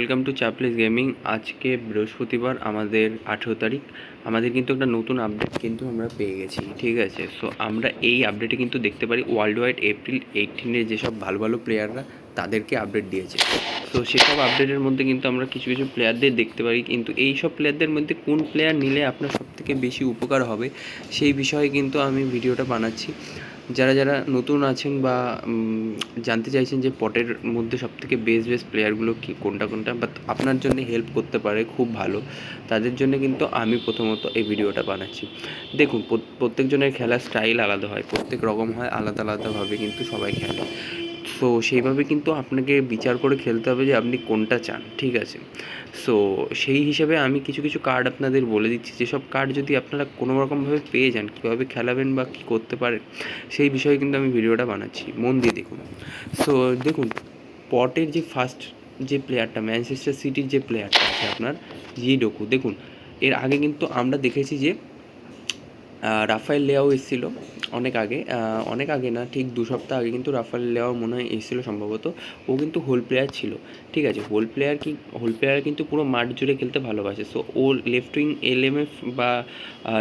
Welcome to চাপলিস gaming আজকে বৃহস্পতিবার, আমাদের আঠেরো তারিখ। আমাদের কিন্তু একটা নতুন আপডেট কিন্তু আমরা পেয়ে গেছি, ঠিক আছে? সো আমরা এই আপডেটে কিন্তু দেখতে পারি ওয়ার্ল্ড ওয়াইড এপ্রিল এইটিনের যেসব ভালো ভালো প্লেয়াররা তাদেরকে আপডেট দিয়েছে। তো সেসব আপডেটের মধ্যে কিন্তু আমরা কিছু কিছু প্লেয়ারদের দেখতে পারি। কিন্তু এই সব প্লেয়ারদের মধ্যে কোন প্লেয়ার নিলে আপনার সবথেকে বেশি উপকার হবে, সেই বিষয়ে কিন্তু আমি ভিডিওটা বানাচ্ছি। যারা যারা নতুন আছেন বা জানতে চাইছেন যে পটের মধ্যে সব থেকে বেস্ট বেস্ট প্লেয়ারগুলো কী, কোনটা কোনটা বাট আপনার জন্য হেল্প করতে পারে, খুব ভালো। তাদের জন্য কিন্তু আমি প্রথমত এই ভিডিওটা বানাচ্ছি। দেখুন, প্রত- প্রত্যেকজনের খেলার স্টাইল আলাদা হয়, প্রত্যেক রকম হয়, আলাদা, আলাদাভাবে কিন্তু সবাই খেলে। সো সেইভাবে কিন্তু আপনাকে বিচার করে খেলতে হবে যে আপনি কোনটা চান, ঠিক আছে? সো সেই হিসাবে আমি কিছু কিছু কার্ড আপনাদের বলে দিচ্ছি। যেসব কার্ড যদি আপনারা কোনো রকমভাবে পেয়ে যান, কীভাবে খেলাবেন বা কী করতে পারেন, সেই বিষয়ে কিন্তু আমি ভিডিওটা বানাচ্ছি। মন দিয়ে দেখুন। সো দেখুন, পটের যে ফার্স্ট যে প্লেয়ারটা ম্যানচেস্টার সিটির যে প্লেয়ারটা আছে আপনার জি ডোকু দেখুন, এর আগে কিন্তু আমরা দেখেছি যে রাফায়েল লেয়াও এসেছিল। অনেক আগে অনেক আগে না, ঠিক দু সপ্তাহ আগে কিন্তু রাফাল লেওয়া মনে হয় এসেছিল সম্ভবত। ও কিন্তু হোল প্লেয়ার ছিল, ঠিক আছে? হোল প্লেয়ার কি হোল প্লেয়ার কিন্তু পুরো মাঠ জুড়ে খেলতে ভালোবাসে। সো ও লেফট উইং এলএমএফ বা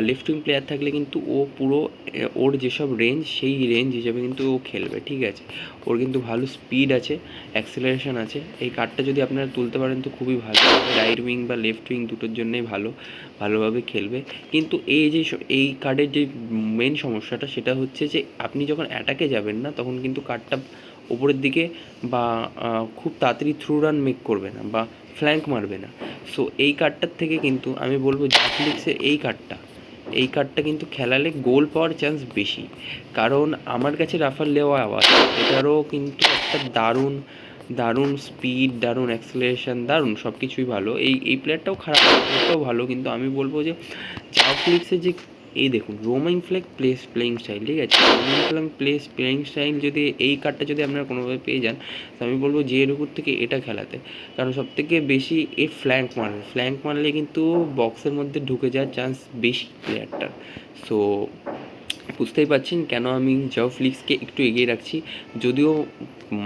লেফট উইং প্লেয়ার থাকলে কিন্তু ও পুরো ওর যেসব রেঞ্জ সেই রেঞ্জ হিসেবে কিন্তু ও খেলবে, ঠিক আছে? ওর কিন্তু ভালো স্পিড আছে অ্যাক্সেলারেশন আছে। এই কার্ডটা যদি আপনারা তুলতে পারেন তো খুবই ভালো। রাইট উইং বা লেফট উইং দুটোর জন্যই ভালো, ভালোভাবে খেলবে। কিন্তু এই যে এই কার্ডের যে মেন সমস্যাটা সেটা হচ্ছে যে, আপনি যখন অ্যাটাকে যাবেন না, তখন কিন্তু কার্ডটা ওপরের দিকে বা খুব তাড়াতাড়ি থ্রু রান মেক করবে না বা ফ্ল্যাঙ্ক মারবে না। সো এই কার্ডটার থেকে কিন্তু আমি বলব জাফলিক্সের এই কার্ডটা এই কার্ডটা কিন্তু খেলালে গোল পাওয়ার চান্স বেশি। কারণ আমার কাছে রাফাল লেওয়া আওয়াজ, এটারও কিন্তু একটা দারুণ দারুণ স্পিড দারুণ অ্যাক্সেলারেশন দারুণ সব কিছুই ভালো। এই এই প্লেয়ারটাও খারাপ ভালো, কিন্তু আমি বলব যে জাফলিক্সের যে এই দেখুন roaming flag place playing style ঠিক আছে? Roaming flag place playing style যদি এই কার্ডটা যদি আপনারা কোনোভাবে পেয়ে যান, তো আমি বলব যে রুকুর থেকে এটা খেলাতে। কারণ সবথেকে বেশি এ ফ্ল্যাঙ্ক মারবে। ফ্ল্যাঙ্ক মারলে কিন্তু বক্সের মধ্যে ঢুকে যাওয়ার চান্স বেশি প্লেয়ারটার সো বুঝতেই পারছেন কেন আমি জাও ফ্লিক্সকে একটু এগিয়ে রাখছি। যদিও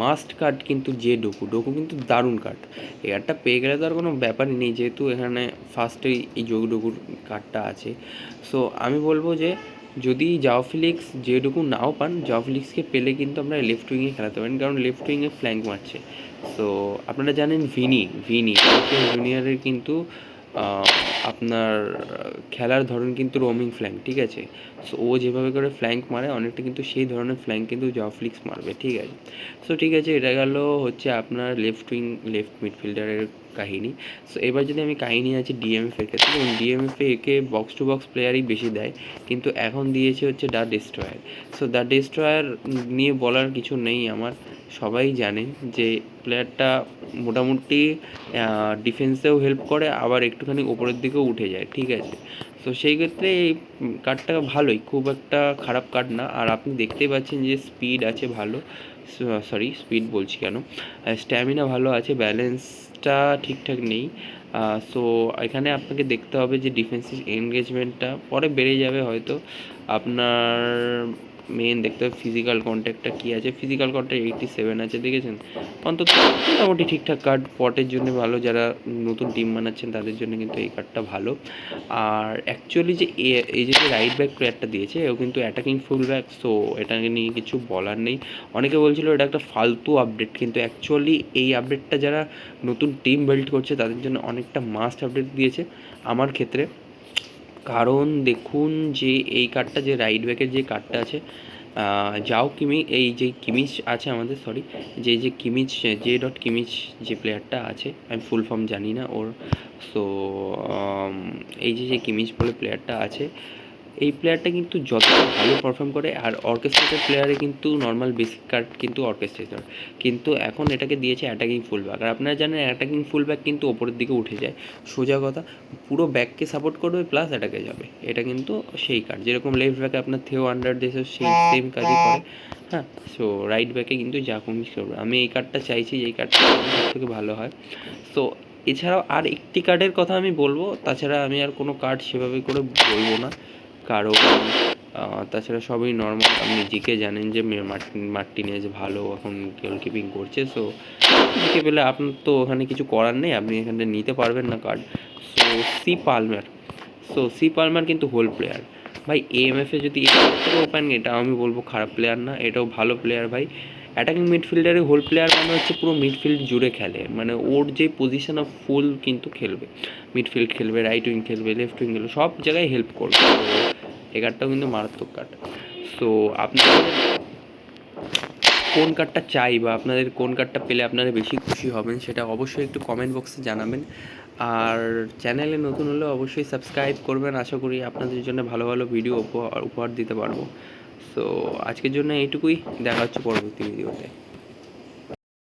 মাস্ট কার্ড কিন্তু যে ডোকু ডোকু কিন্তু দারুণ কার্ড এই কার্ডটা পেয়ে গেলে তো আর কোনো ব্যাপারই নেই, যেহেতু এখানে ফার্স্টেই এই যোগ ডোকুর কার্ডটা আছে। সো আমি বলব যে যদি জাও ফিলিক্স যেটুকু নাও পান জাও ফিলিক্সকে পেলে কিন্তু আমরা লেফট উইংয়ে খেলাতে পারেন, কারণ লেফট উইংয়ে ফ্ল্যাঙ্ক মারছে। সো আপনারা জানেন ভিনি ভিনি জুনিয়রের কিন্তু আপনার খেলার ধরন কিন্তু রোমিং ফ্ল্যাঙ্ক ঠিক আছে? সো ও যেভাবে করে ফ্ল্যাঙ্ক মারে, অনেকটা কিন্তু সেই ধরনের ফ্ল্যাঙ্ক কিন্তু জফলিক্স মারবে, ঠিক আছে? সো ঠিক আছে, এটা গেল হচ্ছে আপনার লেফট উইং লেফট মিডফিল্ডারের কাহিনী। সো এবার যদি আমি কাহিনী আছি ডিএমএফ এর ক্ষেত্রে, এবং ডিএমএফে একে বক্স টু বক্স প্লেয়ারই বেশি দেয়, কিন্তু এখন দিয়েছে হচ্ছে the destroyer so the destroyer নিয়ে বলার কিছু নেই আমার, সবাই জানেন যে প্লেয়ারটা মোটামুটি ডিফেন্সেও হেল্প করে, আবার একটুখানি ওপরের দিকেও উঠে যায়, ঠিক আছে? তো সেই ক্ষেত্রে এই কার্ডটা ভালোই, খুব একটা খারাপ কার্ড না। আর আপনি দেখতেই পাচ্ছেন যে স্পিড আছে ভালো। সরি স্পিড বলছি কেন? স্ট্যামিনা ভালো আছে ব্যালেন্সটা ঠিকঠাক নেই। সো এখানে আপনাকে দেখতে হবে যে ডিফেন্সিভ এনগেজমেন্টটা পরে বেড়ে যাবে হয়তো। আপনার মেন দেখতে হবে ফিজিক্যাল কন্ট্যাক্টটা কী আছে? ফিজিক্যাল কন্ট্যাক্ট এইটটি সেভেন আছে, দেখেছেন? অন্তত মোটামুটি ঠিকঠাক কার্ড পটের জন্য ভালো, যারা নতুন টিম বানাচ্ছেন তাদের জন্য কিন্তু এই কার্ডটা ভালো। আর অ্যাকচুয়ালি যে এই যে রাইট ব্যাক প্লেয়ারটা দিয়েছে ও কিন্তু অ্যাটাকিং ফুল ব্যাক সো এটাকে নিয়ে কিছু বলার নেই। অনেকে বলছিল এটা একটা ফালতু আপডেট কিন্তু অ্যাকচুয়ালি এই আপডেটটা যারা নতুন টিম বিল্ড করছে, তাদের জন্য অনেকটা মাস্ট আপডেট দিয়েছে। আমার ক্ষেত্রে কারণ দেখুন যে এই কার্ডটা যে রাইট ব্যাকের যে কার্ডটা আছে যাও কিমি, এই যে কিমিচ আছে আমাদের সরি যে যে কিমিচ যে ডট কিমিচ যে প্লেয়ারটা আছে, আমি ফুল ফর্ম জানি না ওর সো এই যে যে কিমিচ বলে প্লেয়ারটা আছে এই প্লেয়ারটা কিন্তু যতটা ভালো পারফর্ম করে, আর অর্কেস্ট্রেটেড প্লেয়ারে কিন্তু নর্মাল বেসিক কার্ড কিন্তু অর্কেস্ট্রেটর কিন্তু এখন এটাকে দিয়েছে অ্যাটাকিং ফুল ব্যাক আর আপনারা জানেন অ্যাটাকিং ফুল ব্যাক কিন্তু ওপরের দিকে উঠে যায়। সোজা কথা, পুরো ব্যাককে সাপোর্ট করবে প্লাস অ্যাটাকে যাবে। এটা কিন্তু সেই কার্ড যেরকম লেফট ব্যাকে আপনার থেও আন্ডার দেশে সেই সেম কাজই করে। হ্যাঁ সো রাইট ব্যাকে কিন্তু যা কমিস করবে। আমি এই কার্ডটা চাইছি যে এই কার্ডটা সব থেকে ভালো হয়। সো এছাড়াও আর একটি কার্ডের কথা আমি বলব। তাছাড়া আমি আর কোনো কার্ড সেভাবে করে বলব না। আহ, তাছাড়া সবই নর্মাল আপনি জিকে জানেন যে মার্টিনেজ ভালো এখন গোলকিপিং করছে সো জিকে পেলে আপনার তো ওখানে কিছু করার নেই আপনি এখানে নিতে পারবেন না card so C Palmer so C Palmer কিন্তু হোল প্লেয়ার ভাই এএমএফে যদি এটাও পান এটা আমি বলব খারাপ প্লেয়ার না এটাও ভালো প্লেয়ার ভাই। অ্যাটাকিং মিডফিল্ডারে হোল প্লেয়ার মানে হচ্ছে পুরো মিডফিল্ড জুড়ে খেলে মানে ওর যে পজিশন অফ ফুল কিন্তু খেলবে। মিডফিল্ড খেলবে রাইট উইং খেলবে লেফট উইং খেলবে সব জায়গায় হেল্প করবে। এই কার্ডটাও কিন্তু মারাত্মক কার্ড সো আপনাদের কোন কার্ডটা চাই বা আপনাদের কোন কার্ডটা পেলে আপনারা বেশি খুশি হবেন সেটা অবশ্যই একটু কমেন্ট বক্সে জানাবেন। আর চ্যানেলে নতুন হলে অবশ্যই সাবস্ক্রাইব করবেন। আশা করি আপনাদের জন্য ভালো ভালো ভিডিও উপহার দিতে পারব। সো আজকের জন্য এইটুকুই। দেখা হচ্ছে পরবর্তী ভিডিওতে